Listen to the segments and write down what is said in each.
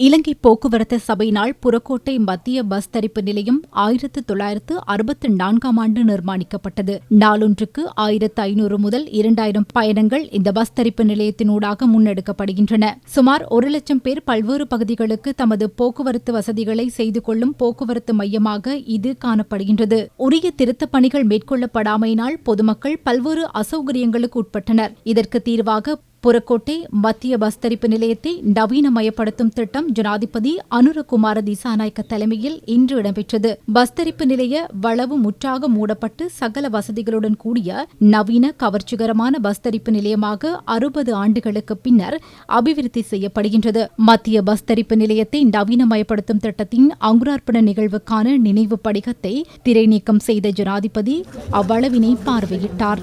இலங்கை போக்குவரத்து சபையினால் புறக்கோட்டை மத்திய பஸ் தரிப்பு நிலையம் ஆயிரத்து தொள்ளாயிரத்து அறுபத்து நான்காம் ஆண்டு நிர்மாணிக்கப்பட்டது. நாளொன்றுக்கு ஆயிரத்து ஐநூறு முதல் இரண்டாயிரம் பயணங்கள் இந்த பஸ் தரிப்பு நிலையத்தினூடாக முன்னெடுக்கப்படுகின்றன. சுமார் ஒரு லட்சம் பேர் பல்வேறு பகுதிகளுக்கு தமது போக்குவரத்து வசதிகளை செய்து கொள்ளும் போக்குவரத்து மையமாக இது காணப்படுகின்றது. உரிய திருத்தப் பணிகள் மேற்கொள்ளப்படாமையினால் பொதுமக்கள் பல்வேறு அசௌகரியங்களுக்கு உட்பட்டனர். இதற்கு தீர்வாக புறக்கோட்டை மத்திய பஸ் தரிப்பு நிலையத்தை நவீனமயப்படுத்தும் திட்டம் ஜனாதிபதி அனுரகுமார திசாநாயக்க தலைமையில் இன்று இடம்பெற்றது. பஸ் தரிப்பு நிலைய வளவு முற்றாக மூடப்பட்டு சகல வசதிகளுடன் கூடிய நவீன கவர்ச்சிகரமான பஸ் தரிப்பு நிலையமாக அறுபது ஆண்டுகளுக்கு பின்னர் அபிவிருத்தி செய்யப்படுகின்றது. மத்திய பஸ் தரிப்பு நிலையத்தை நவீனமயப்படுத்தும் திட்டத்தின் அங்குரார்ப்பண நிகழ்வுக்கான நினைவு படிகத்தை திரை நீக்கம் செய்த ஜனாதிபதி அவ்வளவினை பார்வையிட்டார்.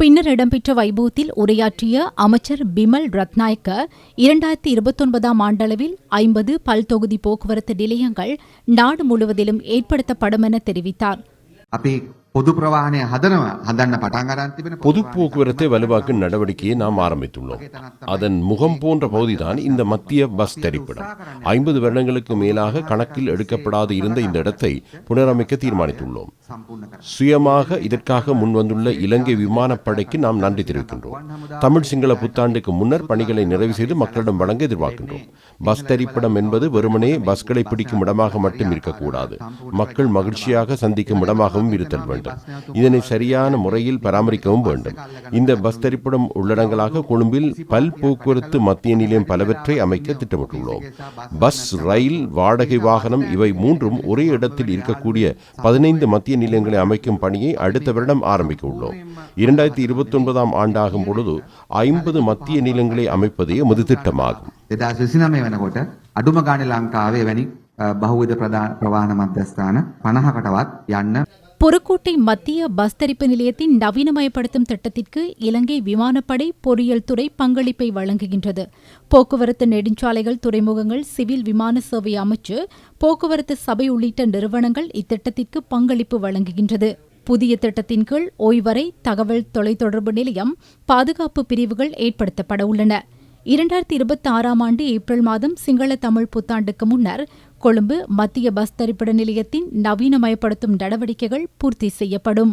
பின்னர் இடம்பெற்ற வைபவத்தில் உரையாற்றிய அமைச்சர் பிமல் ரத்நாயக்க இரண்டாயிரத்தி இருபத்தொன்பதாம் ஆண்டளவில் ஐம்பது பல்தொகுதி போக்குவரத்து நிலையங்கள் நாடு முழுவதிலும் ஏற்படுத்தப்படும் என தெரிவித்தார். பொது பிரவாகனை ஹதனவ ஹதன்ன பட்டாங்காரான் பொது போக்குவரத்தை வலுவாக்கும் நடவடிக்கையை நாம் ஆரம்பித்துள்ளோம். அதன் முகம் போன்ற பகுதிதான் இந்த மத்திய பஸ் தரிப்பிடம் ஐம்பது வருடங்களுக்கு மேலாக கணக்கில் எடுக்கப்படாது இருந்த இந்த இடத்தை புனரமைக்க தீர்மானித்துள்ளோம். சுயமாக இதற்காக முன்வந்துள்ள இலங்கை விமானப்படைக்கு நாம் நன்றி தெரிவிக்கின்றோம். தமிழ் சிங்கள புத்தாண்டுக்கு முன்னர் பணிகளை நிறைவு செய்து மக்களிடம் வழங்க எதிர்பார்க்கின்றோம். பஸ் தரிப்பிடம் என்பது வெறுமனே பஸ்களை பிடிக்கும் இடமாக மட்டும் இருக்கக்கூடாது. மக்கள் மகிழ்ச்சியாக சந்திக்கும் இடமாகவும் இருத்தல் வேண்டும் இதனை சரியான முறையில் பராமரிக்கவும் வேண்டும் இந்த பஸ் தரிப்பிடம் உள்ளடங்களாக கொழும்பில் பல் போக்குவரத்து மத்திய நிலையம் பலவற்றை அமைக்க திட்டமிட்டுள்ளோம் பஸ் ரயில் வாடகை வாகனம் இவை மூன்றும் ஒரே இடத்தில் இருக்கக்கூடிய பதினைந்து மத்திய நிலையங்களை அமைக்கும் பணியை அடுத்த வருடம் ஆரம்பிக்க உள்ளோம் இரண்டாயிரத்தி இருபத்தி ஒன்பதாம் ஆண்டாகும் பொழுது ஐம்பது மத்திய நிலையங்களை அமைப்பதே எமது திட்டமாகும் දෙදස් විසිනමය වෙනකොට අඩුම ගාන ලංකාවේ වැනි අ, බහුවිධ ප්‍රධාන ප්‍රවාහන මධ්‍යස්ථාන පණහකටවත් යන්න பொருக்கோட்டை மத்திய பஸ் தரிப்பு நிலையத்தின் நவீனமயப்படுத்தும் திட்டத்திற்கு இலங்கை விமானப்படை பொறியியல் துறை பங்களிப்பை வழங்குகின்றது. போக்குவரத்து நெடுஞ்சாலைகள் துறைமுகங்கள் சிவில் விமான சேவை அமைச்சு போக்குவரத்து சபை உள்ளிட்ட நிறுவனங்கள் இத்திட்டத்திற்கு பங்களிப்பு வழங்குகின்றது. புதிய திட்டத்தின் கீழ் ஓய்வறை தகவல் தொலைத்தொடர்பு நிலையம் பாதுகாப்பு பிரிவுகள் ஏற்படுத்தப்பட உள்ளன. இரண்டாயிரத்தி இருபத்தி ஆறாம் ஆண்டு ஏப்ரல் மாதம் சிங்கள தமிழ் புத்தாண்டுக்கு முன்னர் கொழும்பு மத்திய பஸ் தரிப்பிட நிலையத்தின் நவீனமயப்படுத்தும் நடவடிக்கைகள் பூர்த்தி செய்யப்படும்.